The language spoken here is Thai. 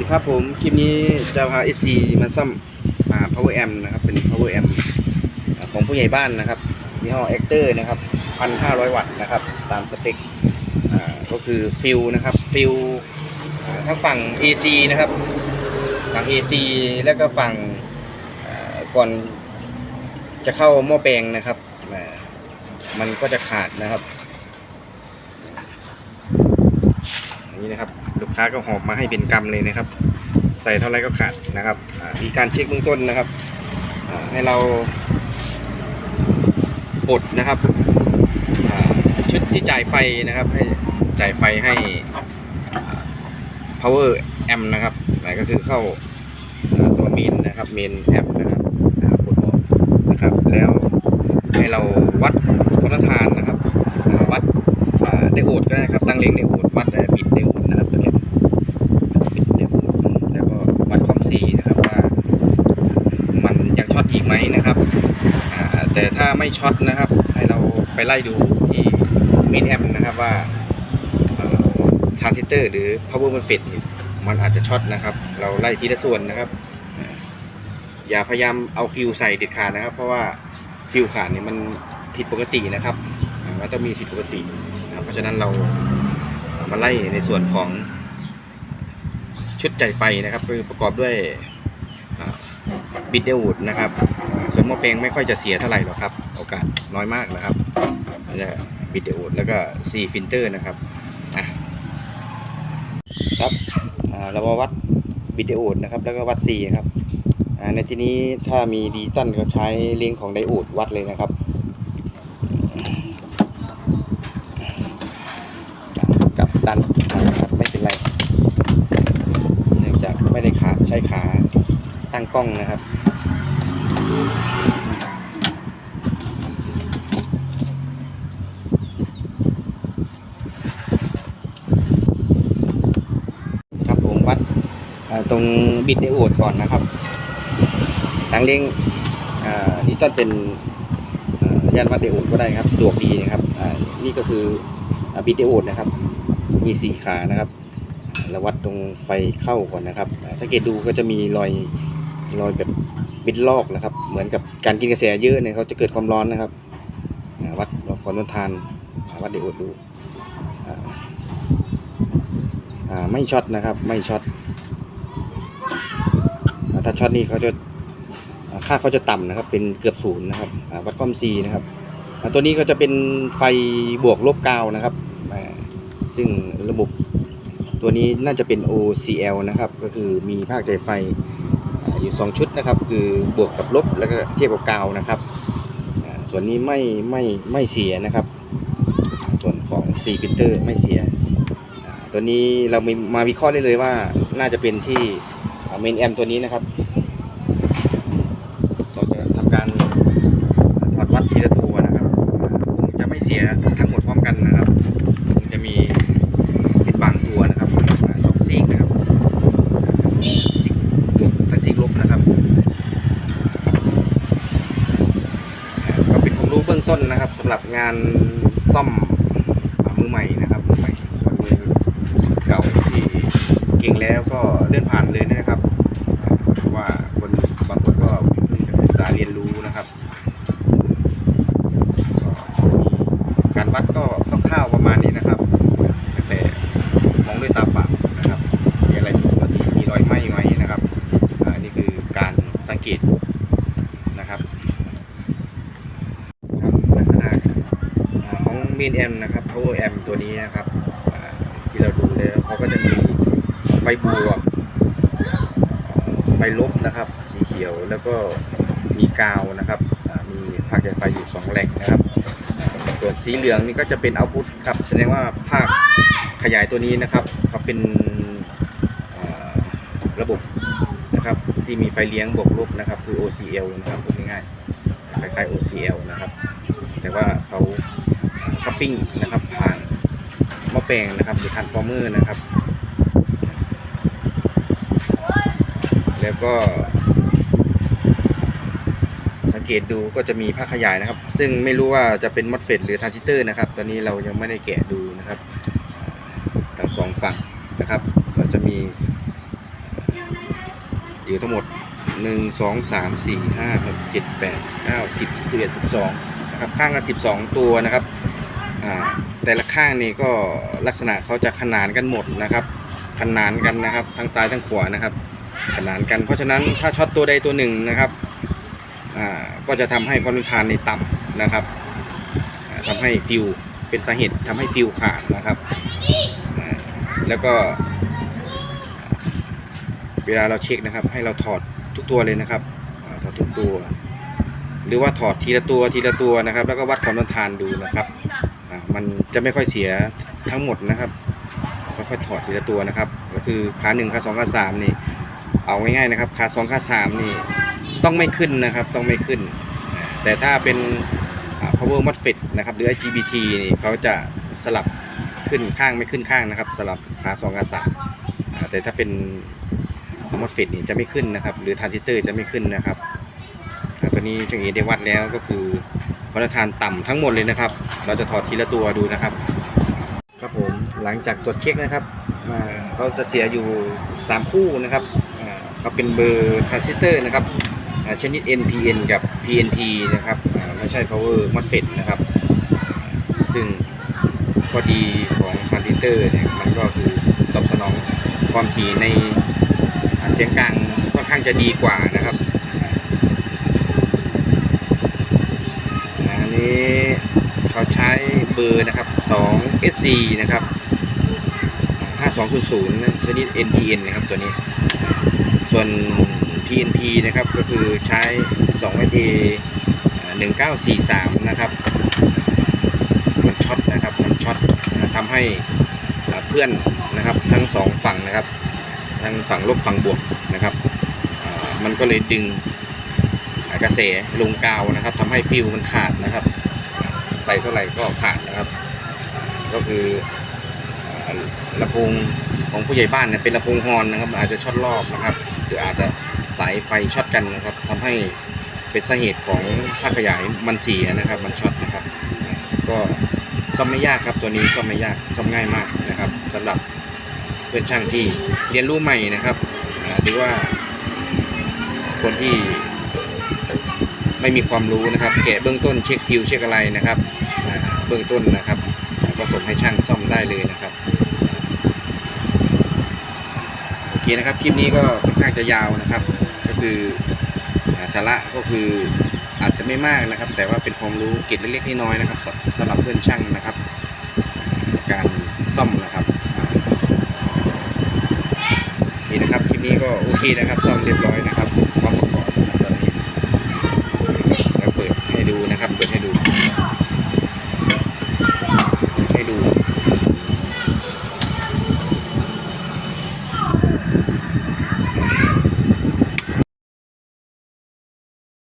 ดีครับผม คลิปนี้จะพา FC มาซ่อมอ่า power amp นะครับ เป็น power amp ของผู้ใหญ่บ้านนะครับยี่ห้อ Actor นะครับ 1,500 วัตต์นะครับ ตามสเปคอ่าก็คือฟิลนะครับฟิลทั้งฝั่ง AC นะครับฝั่ง AC แล้วก็ฝั่งก่อนจะเข้าหม้อแปลงนะครับ มันก็จะขาดนะครับอย่างนี้นะครับ ลูกค้าก็หอบมาให้เป็นกำเลยนะครับ ใส่เท่าไรก็ขาดนะครับอีการเช็คเบื้องต้นนะครับให้เราปลดนะครับชุดที่จ่ายไฟนะครับ ให้จ่ายไฟให้ power amp นะครับหมายก็คือเข้าตัวเมนนะครับเมนแอมนะครับปลดออกนะครับ แล้วให้เราวัดคุณทานนะครับ วัดไดโอดก็ได้ครับตั้งเล็งได้โอดวัดเอ่อบิดไดโอดนะครับตัวเนี้ยบิดไดโอดแล้วก็วัดความซีนะครับว่า มันยังช็ อีกไหมนะครับ แต่ถ้าไม่ช็อตนะครับ ให้เราไปไล่ดูที่เมนแอมนะครับว่าทรานซิสเตอร์หรือ power m o s f e t เนี่ยมันอาจจะช็อตนะครับ เราไล่ทีละส่วนนะครับ อย่าพยายามเอาฟิวใส่เด็ดขาดนะครับ เพราะว่าฟิวขาดเนี่ยมันผิดปกตินะครับ มันต้องมีผิดปกติ เพราะฉะนั้นเรามาไล่ในส่วนของชุดจ่ายไฟนะครับคือประกอบด้วย บิดเดวูดนะครับส่วนหม้อแปลงไม่ค่อยจะเสียเท่าไหร่หรอกครับ โอกาสน้อยมากนะครับแล้วจะบิดเดวูดแล้วก็ซีฟิลเตอร์นะครับอะครับเรามาวัดบิดเดวูดนะครับ แล้วก็วัดซีครับในที่นี้ถ้ามีดิจิตอลก็ใช้เลี้ยงของไดโอดวัดเลยนะครับกับดันนะครับไม่เป็นไร เนื่องจากไม่ได้ขาใช้ขา ตั้งกล้องนะครับครับผมวัดตรงบิดไดโอดก่อนนะครับทางเลี้ยงนี่ต้นเป็นย่านวัดไดโอดก็ได้ครับสะดวกดีนะครับนี่ก็คือบิดไดโอดนะครับ มีสี่ขานะครับแล้ววัดตรงไฟเข้าก่อนนะครับ สังเกตดูก็จะมีรอย รอยแบบบิดลอกนะครับ เหมือนกับการกินกระแสเยอะเนี่ยเขาจะเกิดความร้อนนะครับวัดความทนทานวัดไดโอดดูไม่ช็อตนะครับ ไม่ช็อตถ้าช็อตนี่เขาจะค่าเขาจะต่ำนะครับ เป็นเกือบศูนย์นะครับวัดความซีนะครับตัวนี้ก็จะเป็นไฟบวกลบกาวนะครับ ซึ่งระบบตัวนี้น่าจะเป็น OCL นะครับ ก็คือมีภาคใจไฟ อยู่2ชุดนะครับ คือบวกกับลบแล้วก็เทียบกับกาวนะครับ ส่วนนี้ไม่ไม่ไม่เสียนะครับ ส่วนของ4ฟิลเตอร์ไม่เสีย ตัวนี้เรามีมาวิเคราะห์ได้เลยว่าน่าจะเป็นที่เมนแอมตัวนี้นะครับ เราจะทำการถอดวัดทีละตัวนะครับคงจะไม่เสียทั้งหมดพร้อมกันนะครับคงจะมีเป็นบางตัวนะครับอ่าสองซีกนะครับซีกบวกทั้งซีกลบนะครับอ่าก็เป็นความรู้เบื้องต้นนะครับ สำหรันซ่อมอมือใหม่นะครับมือใหม่ส่วนมือเก่าที่เก่งแล้วก็เลื่อนผ่านเลยนะครับเพราะว่าคนบางคนก็เพิ่งจะศึกษาเรียนรู้นะครับการวัดก็คร่าวๆประมาณนี้นะครับ แต่มองด้วยตาเปล่านะครับ มีอะไรผิดปกติมีรอยไหม้ไหมนะครับอานี่คือการสังเกตนะครับครับลักษณะอ่าของเม นแอมนะครับ power amp ตัวนี้นะครับที่เราดูเลยเขาก็จะมีไฟบวกไฟลบนะครับ สีเขียวแล้วก็มีกาวนะครับมีภาคใยไฟอยู่สองแหล่งนะครับ ส่วนสีเหลืองนี่ก็จะเป็นเอาพุตครับแสดงว่าภาคขยายตัวนี้นะครับเขาเป็นระบบนะครับที่มีไฟเลี้ยงบวกลบนะครับคือ OCL นะครับพูดง่ายๆคล้ายๆ OCL นะครับ แต่ว่าเขา คัพปิ้งนะครับผ่านหม้อแปลงนะครับหรือทานฟอร์เมอร์นะครับ แล้วก็ สังเกตดูก็จะมีภาคขยายนะครับ ซึ่งไม่รู้ว่าจะเป็นมอสเฟตหรือทรานซิสเตอร์นะครับ ตอนนี้เรายังไม่ได้แกะดูนะครับ ทั้งสองฝั่งนะครับก็จะมีอยู่ทั้งหมดหนึ่งสองสามสี่ห้าหกเจ็ดแปดเก้าสิบสิบเอ็ดสิบสองนะครับข้างละสิบสองตัวนะครับ แต่ละข้างนี่ก็ลักษณะเขาจะขนานกันหมดนะครับ ขนานกันนะครับทั้งซ้ายทั้งขวานะครับ ขนานกัน เพราะฉะนั้นถ้าช็อตตัวใดตัวหนึ่งนะครับอ่าก็จะทำให้ความต้านทานในต่ำนะครับอ่าทำให้ฟิวเป็นสาเหตุทำให้ฟิวขาดนะครับ แล้วก็ เวลาเราเช็คนะครับ ให้เราถอดทุกตัวเลยนะครับถอดทุกตัว หรือว่าถอดทีละตัวทีละตัวนะครับ แล้วก็วัดความต้านทานดูนะครับ มันจะไม่ค่อยเสียทั้งหมดนะครับค่อยๆถอดทีละตัวนะครับ ก็คือขาหนึ่งขาสองขาสามนี่ เอาง่ายๆนะครับขาสองขาสามนี่ต้องไม่ขึ้นนะครับ ต้องไม่ขึ้น แต่ถ้าเป็น power MOSFET นะครับ หรือ IGBT นี่เขาจะสลับขึ้นข้างไม่ขึ้นข้างนะครับ สลับขาสองขาสามแต่ถ้าเป็น MOSFET นี่จะไม่ขึ้นนะครับ หรือทรานซิสเตอร์จะไม่ขึ้นนะครับตัวนี้จังเอได้วัดแล้วก็คือ คุณทานต่ำทั้งหมดเลยนะครับ เราจะถอดทีละตัวดูนะครับ ครับผมหลังจากตรวจเช็คนะครับเขาจะเสียอยู่ 3 คู่นะครับเขาเป็นเบอร์ทรานซิสเตอร์นะครับชนิด NPN กับ PNP นะครับไม่ใช่ power MOSFET นะครับ ซึ่งข้อดีของทรานซิสเตอร์เนี่ยมันก็คือตอบสนองความถี่ในเสียงกลางค่อนข้างจะดีกว่านะครับอ่าอันนี้เขาใช้ เบอร์นะครับ2 SC นะครับ5200 ชนิด NPN นะครับตัวนี้ ส่วน PNP นะครับก็คือใช้2 SA 1943 นะครับมันช็อตนะครับมันช็อตทำให้เพื่อนนะครับทั้งสองฝั่งนะครับทั้งฝั่งลบฝั่งบวกนะครับมันก็เลยดึงกระแสลงกาวนะครับทำให้ฟิวมันขาดนะครับ ส่เท่าไหร่ก็ขาดนะครับ ก็คือลำโพงของผู้ใหญ่บ้านเนี่ยเป็นลำโพงฮอนนะครับ อาจจะช็อตรอบนะครับ หรืออาจจะสายไฟช็อตกันนะครับทำให้เป็นสาเหตุของภาคขยายมันเสียนะครับ มันช็อตนะครับ ก็ซ่อมไม่ยากครับตัวนี้ซ่อมไม่ยากซ่อมง่ายมากนะครับสำหรับเพื่อนช่างที่เรียนรู้ใหม่นะครับหรือว่าคนที่ ไม่มีความรู้นะครับ แกะเบื้องต้นเช็คฟิวเช็คอะไรนะครับเบื้องต้นนะครับก็ส่งให้ช่างซ่อมได้เลยนะครับโอเคนะครับคลิปนี้ก็ค่อนข้างจะยาวนะครับ ก็คือสาระก็คืออาจจะไม่มากนะครับ แต่ว่าเป็นความรู้เกร็ดเล็กๆน้อยๆนะครับสำหรับเพื่อนช่างนะครับ การซ่อมนะครับอ่าโอเคนะครับคลิปนี้ก็โอเคนะครับซ่อมเรียบร้อยนะครับ